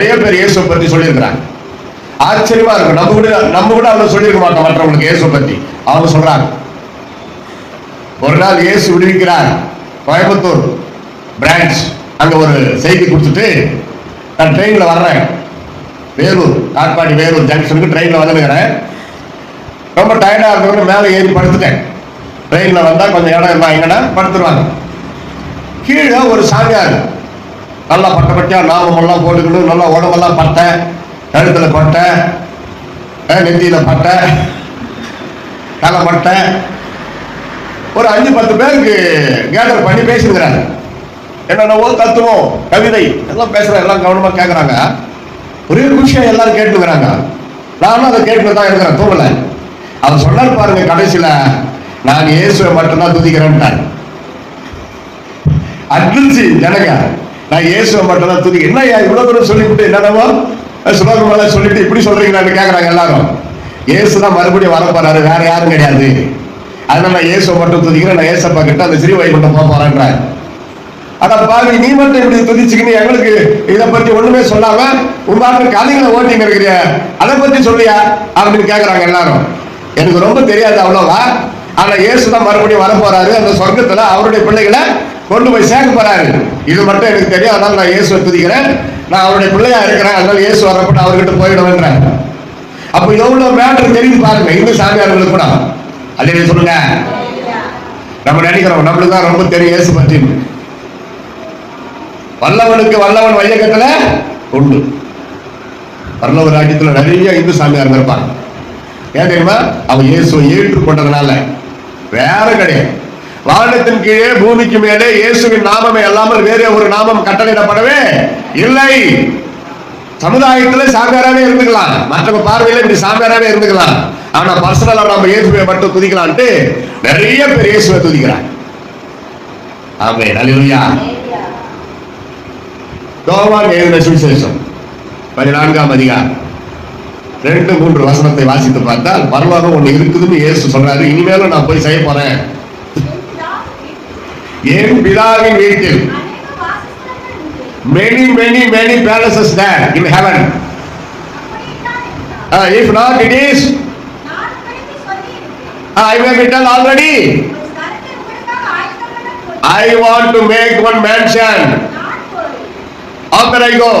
நிறைய பேர் இயேசுவை பத்தி சொல்லியிருக்கிறாங்க. ஆச்சரியமா இருக்கும். நம்ம கூட நம்ம கூட அவங்க சொல்லியிருக்க மாட்டோம் மற்றவங்களுக்கு இயேசுவை பத்தி. அவங்க சொல்றாங்க. ஒரு நாள் இயேசு விடுவிக்கிறார் கோயம்புத்தூர் பிரான்ச் அங்க ஒரு செய்தி கொடுத்துட்டு நான் ட்ரெயின்ல வர்றேன். வேலூர் காட்பாடி வேலூர் ஜங்ஷனுக்கு ட்ரெயின்ல வந்துருக்கிறேன் ரொம்ப டயர்டா இருக்கிறவங்க மேலே ஏறி படுத்துட்டேன். ட்ரெயின்ல வந்தா கொஞ்சம் இடம் இருந்தாங்கன்னா படுத்துருவாங்க. கீழே ஒரு சாமியார் நல்லா பட்ட பட்டியா நாமமெல்லாம் போட்டுக்கணும் நல்லா உடம்பெல்லாம் பட்டை கழுத்தில் பட்டை நெத்தியில் பட்டை தலை பட்டை. ஒரு அஞ்சு பத்து பேருக்கு கேதர் பண்ணி பேசுகிறாங்க என்னென்னவோ தத்துவம் கவிதை எல்லாம் பேசுறாங்க எல்லாம் கவனமாக கேட்குறாங்க ஒரே குஷியா எல்லாரும் கேட்டுக்கிறாங்க. நானும் அதை கேட்டு தான் இருக்கிறேன் தூங்கல. அவர் சொன்னார் பாருங்க கடைசியில் நான் இயேசுவை மட்டும்தான் துதிக்கிறேன்ட்டார். அதிர்ச்சி ஜனங்க நான் இயேசுவை மட்டும் தான் தூக்கி என்ன இவ்வளவு தூரம் சொல்லிவிட்டு என்னென்னவோ? சுலோகமெல்லாம் சொல்லிட்டு இப்படி சொல்றீங்களான்னு கேட்குறாங்க எல்லாரும். இயேசு தான் மறுபடியும் வர போறாரு. வேற யாரும் கிடையாது. அதனால நான் இயேசுவை மட்டும் துதிக்கிறேன். நான் இயேசப்பா கிட்ட அந்த சிறு வைகுண்டம் போக போறேன்றார். அட பாவி நீ மட்டும் இப்படி துதிச்சுக்கின்னு எங்களுக்கு இதை பத்தி ஒண்ணுமே சொல்லாம உங்க கதைகளை ஓட்டிங்க இருக்கிறிய. அதை பத்தி சொல்லியா? அப்படின்னு கேக்குறாங்க எல்லாரும். எனக்கு ரொம்ப தெரியாது அவ்வளவா. ஆனா இயேசு தான் மறுபடியும் வர போறாரு. அந்த சொர்க்கத்துல அவருடைய பிள்ளைகளை கொண்டு போய் சேர்க்க போறாரு. இது மட்டும் எனக்கு தெரியும். அதனால நான் இயேசுவை துதிக்கிறேன். நான் அவருடைய பிள்ளையா இருக்கிறேன். அதனால இயேசு வரப்பட்டு அவர்கிட்ட போயிடுவேன்றேன். அப்ப எவ்வளவு மேட்டர் தெரியுது பாருங்க. இந்த சாமியார்களுக்கு கூட. அதே சொல்லுங்க? நம்ம நினைக்கிறோம். நம்மளுக்கு தான் ரொம்ப தெரியும் இயேசு பற்றி. வல்லவனுக்கு வல்லவன் வையகத்துல உண்டு. பரலோக ராஜ்யத்துல நிறைய இந்து சாமியார் இருப்பாங்க. ஏன் தெரியுமா? அவன் இயேசுவை ஏற்றுக்கொண்டதுனால. வேற கிடையாது. வானத்தின் கீழே பூமிக்கு மேலே இயேசுவின் நாமமே அல்லாமல் வேற ஒரு நாமம் கட்டளையிடப்படவே இல்லை. சமுதாயத்துல சாமியாராவே இருந்துக்கலாம். மற்றவங்க பார்வையில இப்படி சாமியாராவே இருந்துக்கலாம். ஆனா பர்சனலா நம்ம இயேசுவை மட்டும் துதிக்கலான்ட்டு நிறைய பேர் இயேசுவை துதிக்கிறாங்க. ஆமே அல்லேலூயா யோவான் எழுதின சுவிசேஷம். பதினான்காம் அதிகாரம். ரெண்டு மூன்று வசனத்தை வாசித்து பார்த்தால் பரவாயில்ல ஒன்று இருக்குதுன்னு இயேசு சொல்றாரு. இனிமேலும் நான் போய் செய்ய போறேன். என் பிதாவின் வீட்டில் many many many palaces there in heaven uh, if not it is i may be tell already i want to make one mansion after i go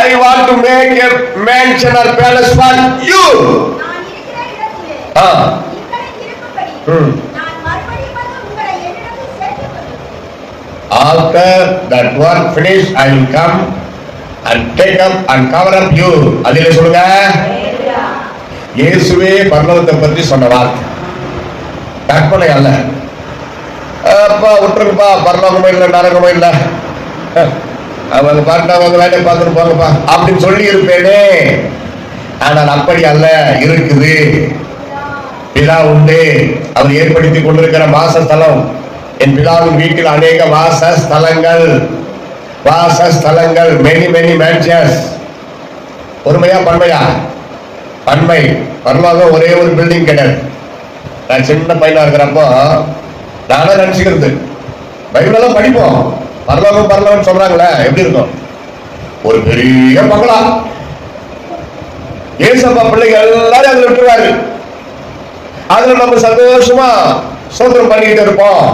i want to make a mansion or palace for you Ah. Hmm. After that work finish i will come and take up and cover up you. அதிலே சொல்லுங்க. இயேசுவே பரலோகத்தை பற்றி சொன்ன வார்த்தை. கற்பனை அல்ல. அப்பா விட்டுருங்கப்பா பரலோகமும் இல்லை நரகமும் இல்லை. அவங்க பாட்டு அவங்க வேலையை பார்த்துட்டு போங்கப்பா. அப்படின்னு சொல்லி இருப்பேனே. ஆனால் அப்படி அல்ல இருக்குது. பிதா உண்டு. அவர் ஏற்படுத்தி கொண்டிருக்கிற வாசஸ்தலம் என் பிதாவின் வீட்டில் அநேக வாசஸ்தலங்கள் வாசஸ்தலங்கள் மெனி மெனி மேட்சஸ் பொறுமையா பன்மையா பண்மை. பரலோகம் ஒரே ஒரு பில்டிங் கிடையாது நான் சின்ன பையனா இருக்கிறப்போ நானும் நினைச்சுக்கிறது பைபிளெல்லாம் படிப்போம். பரலோகம் பரலோகம் சொல்றாங்களே எப்படி இருக்கும்? ஒரு பெரிய பங்களா. ஏசப்பா பிள்ளைங்க எல்லாரும் அதுல விட்டுருவாரு அதுல நம்ம சந்தோஷமா சோதனம் பண்ணிக்கிட்டு இருப்போம்.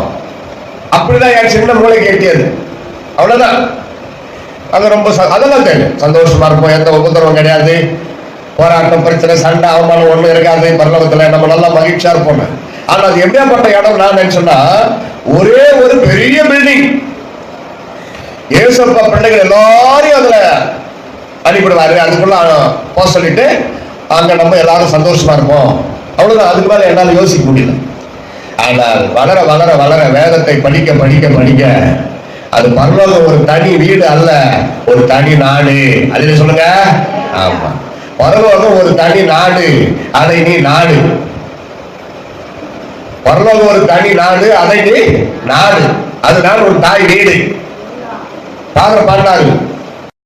அப்படிதான் என் சின்ன மூளை கேட்டியது. அவ்வளவுதான். அது ரொம்ப ச- அதெல்லாம் தெரியும் சந்தோஷமா இருப்போம். எந்த உபதிரவம் கிடையாது. போராட்டம் பிரச்சனை சண்டை அவமானம் ஒண்ணும் இருக்காது. பரலோகத்துல நம்ம நல்லா மகிழ்ச்சியா இருப்போம். ஆனா அது எப்படியாப்பட்ட இடம் நான் நினைச்சேன்னா ஒரே ஒரு பெரிய பில்டிங் ஏசப்பா பிள்ளைகள் எல்லாரையும் அதுல அனுப்பிடுவாரு அதுக்குள்ள போக சொல்லிட்டு அங்க நம்ம எல்லாரும் சந்தோஷமா இருப்போம். அவ்வளவுதான். அதுக்கு மேல என்னால யோசிக்க முடியல. ஆனால் வளர வளர வளர வேதத்தை படிக்க படிக்க படிக்க அது பரலோகம் ஒரு தனி வீடு அல்ல ஒரு தனி நாடு. அதுல சொல்லுங்க. ஆமா. பரலோகம் ஒரு தனி நாடு அதை நீ நாடு. பரலோகம் ஒரு தனி நாடு அதை நீ நாடு. அதுதான் ஒரு தாய் வீடு. பாருங்க பாடினாரு